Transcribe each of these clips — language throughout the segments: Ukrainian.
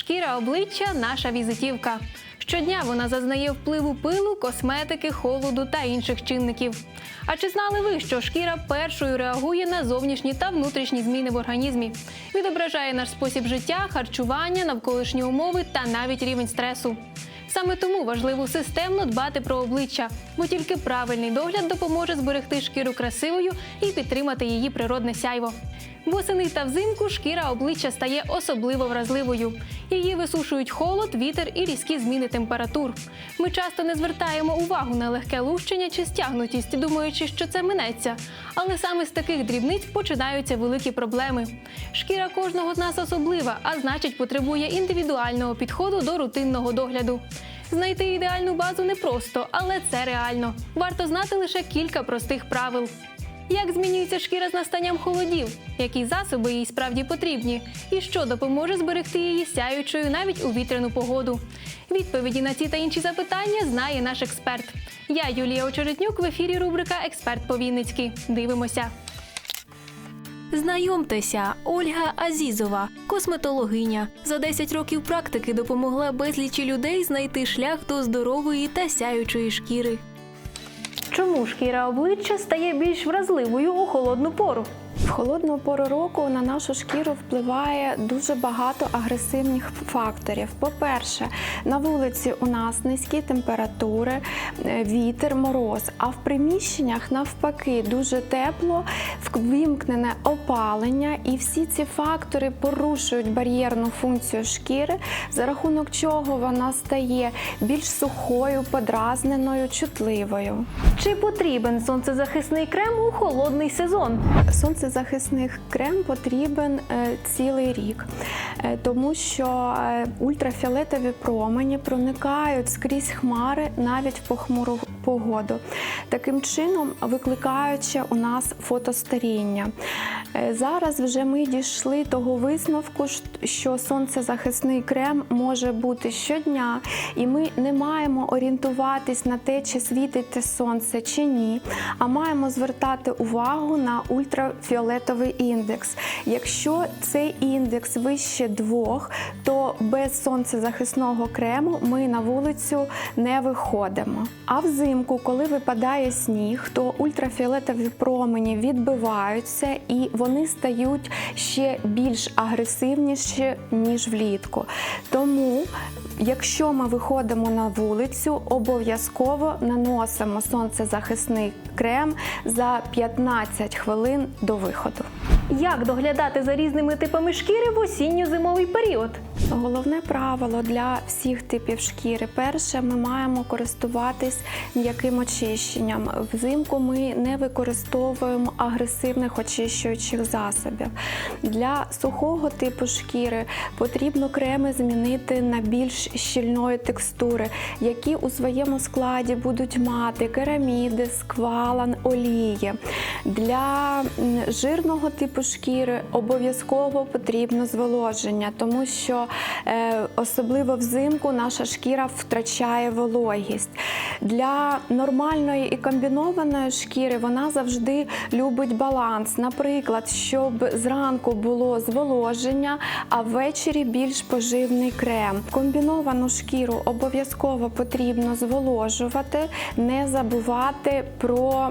Шкіра обличчя наша візитівка. Щодня вона зазнає впливу пилу, косметики, холоду та інших чинників. А чи знали ви, що шкіра першою реагує на зовнішні та внутрішні зміни в організмі? Відображає наш спосіб життя, харчування, навколишні умови та навіть рівень стресу. Саме тому важливо системно дбати про обличчя, бо тільки правильний догляд допоможе зберегти шкіру красивою і підтримати її природне сяйво. Восени та взимку шкіра обличчя стає особливо вразливою. Її висушують холод, вітер і різкі зміни температур. Ми часто не звертаємо увагу на легке лущення чи стягнутість, думаючи, що це минеться. Але саме з таких дрібниць починаються великі проблеми. Шкіра кожного з нас особлива, а значить, потребує індивідуального підходу до рутинного догляду. Знайти ідеальну базу непросто, але це реально. Варто знати лише кілька простих правил. Як змінюється шкіра з настанням холодів? Які засоби їй справді потрібні? І що допоможе зберегти її сяючою навіть у вітряну погоду? Відповіді на ці та інші запитання знає наш експерт. Я Юлія Очеретнюк в ефірі рубрика Експерт по Вінницьки. Дивимося. Знайомтеся, Ольга Азізова, косметологиня. За 10 років практики допомогла безлічі людей знайти шлях до здорової та сяючої шкіри. Чому шкіра обличчя стає більш вразливою у холодну пору? В холодну пору року на нашу шкіру впливає дуже багато агресивних факторів. По-перше, на вулиці у нас низькі температури, е, вітер, мороз. А в приміщеннях навпаки дуже тепло, ввімкнене опалення, і всі ці фактори порушують бар'єрну функцію шкіри, за рахунок чого вона стає більш сухою, подразненою, чутливою. Чи потрібен сонцезахисний крем у холодний сезон? Сонцезахисний крем потрібен е, цілий рік, е, тому що е, ультрафіолетові промені проникають скрізь хмари навіть в похмуру погоду, таким чином викликаючи у нас фотостаріння. Е, Зараз вже ми дійшли того висновку, що сонцезахисний крем може бути щодня, і ми не маємо орієнтуватись на те, чи світить сонце чи ні, а маємо звертати увагу на ультрафіолетовий індекс. Якщо цей індекс вище двох, то без сонцезахисного крему ми на вулицю не виходимо. А взимку, коли випадає сніг, то ультрафіолетові промені відбиваються і вони стають ще більш агресивніші, ніж влітку. Тому Якщо ми виходимо на вулицю, обов'язково наносимо сонцезахисний крем за 15 хвилин до виходу. Як доглядати за різними типами шкіри в осінньо-зимовий період? Головне правило для всіх типів шкіри. Перше, ми маємо користуватись м'яким очищенням. Взимку ми не використовуємо агресивних очищуючих засобів. Для сухого типу шкіри потрібно креми змінити на більш щільної текстури, які у своєму складі будуть мати кераміди, сквалан, олії. Для жирного типу шкіри обов'язково потрібно зволоження, тому що е, особливо взимку наша шкіра втрачає вологість. Для нормальної і комбінованої шкіри вона завжди любить баланс. Наприклад, щоб зранку було зволоження, а ввечері більш поживний крем. Комбіновану шкіру обов'язково потрібно зволожувати, не забувати про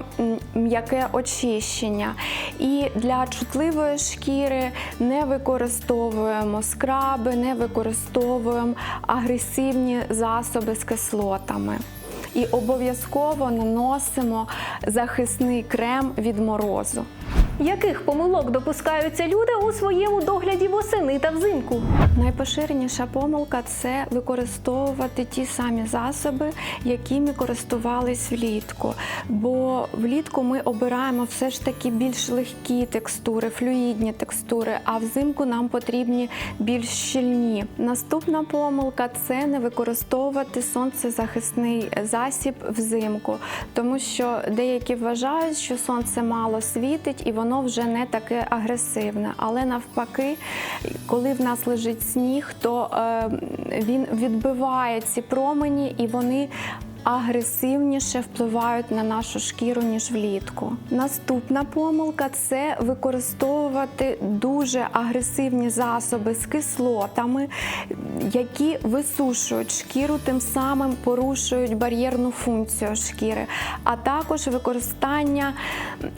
м'яке очищення. І для чутливої шкіри не використовуємо скраби, не використовуємо агресивні засоби з кислотами. І обов'язково наносимо захисний крем від морозу. Яких помилок допускаються люди у своєму догляді восени та взимку? Найпоширеніша помилка це використовувати ті самі засоби, якими користувались влітку. Бо влітку ми обираємо все ж таки більш легкі текстури, флюїдні текстури, а взимку нам потрібні більш щільні. Наступна помилка це не використовувати сонцезахисний засіб взимку, тому що деякі вважають, що сонце мало світить і воно вже не таке агресивне. Але навпаки, коли в нас лежить сніг, то е, він відбиває ці промені і вони агресивніше впливають на нашу шкіру ніж влітку. Наступна помилка це використовувати дуже агресивні засоби з кислотами, які висушують шкіру, тим самим порушують бар'єрну функцію шкіри, а також використання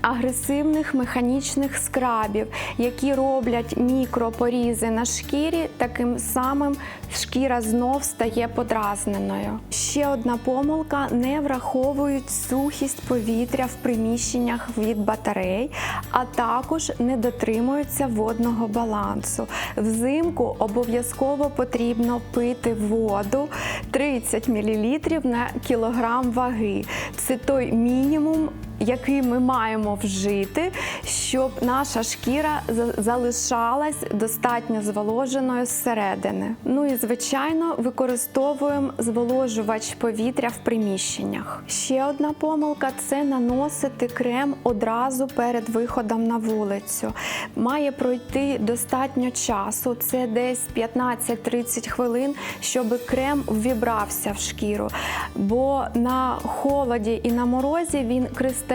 агресивних механічних скрабів, які роблять мікропорізи на шкірі, таким самим шкіра знов стає подразненою. Ще одна помилка: не враховують сухість повітря в приміщеннях від батарей, а також не дотримуються водного балансу. Взимку обов'язково потрібно пити воду 30 мл на кілограм ваги. Це той мінімум. Який ми маємо вжити, щоб наша шкіра залишалась достатньо зволоженою зсередини. Ну і звичайно використовуємо зволожувач повітря в приміщеннях. Ще одна помилка це наносити крем одразу перед виходом на вулицю. Має пройти достатньо часу, це десь 15-30 хвилин, щоб крем ввібрався в шкіру. Бо на холоді і на морозі він кристалізується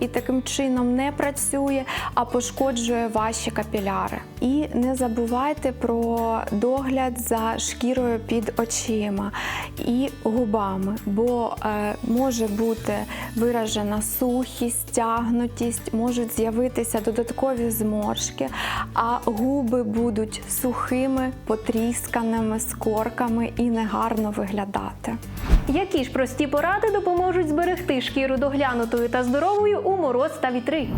і таким чином не працює, а пошкоджує ваші капіляри. І не забувайте про догляд за шкірою під очима і губами, бо е, може бути виражена сухість, стягнутість, можуть з'явитися додаткові зморшки, а губи будуть сухими, потрісканими, з корками і негарно виглядати. Які ж прості поради допоможуть зберегти шкіру доглянутою та здоровою у мороз та вітри?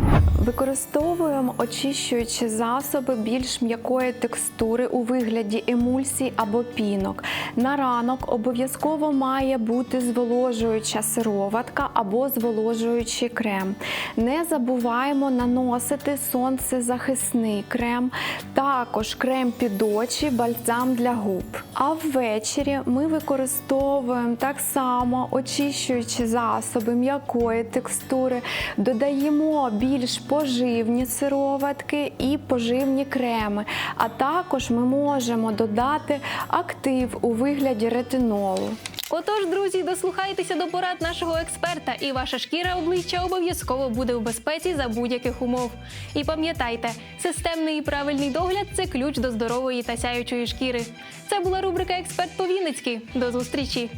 Використовуємо очищуючі засоби більш м'якої текстури у вигляді емульсій або пінок. На ранок обов'язково має бути зволожуюча сироватка або зволожуючий крем. Не забуваємо наносити сонцезахисний крем, також крем під очі, бальзам для губ. А ввечері ми використовуємо так само очищуючі засоби м'якої текстури, додаємо більш поживні сироватки і поживні креми. А також ми можемо додати актив у вигляді ретинолу. Отож, друзі, дослухайтеся до порад нашого експерта, і ваша шкіра обличчя обов'язково буде в безпеці за будь-яких умов. І пам'ятайте, системний і правильний догляд це ключ до здорової та сяючої шкіри. Це була рубрика Експерт по Вінницьки. До зустрічі!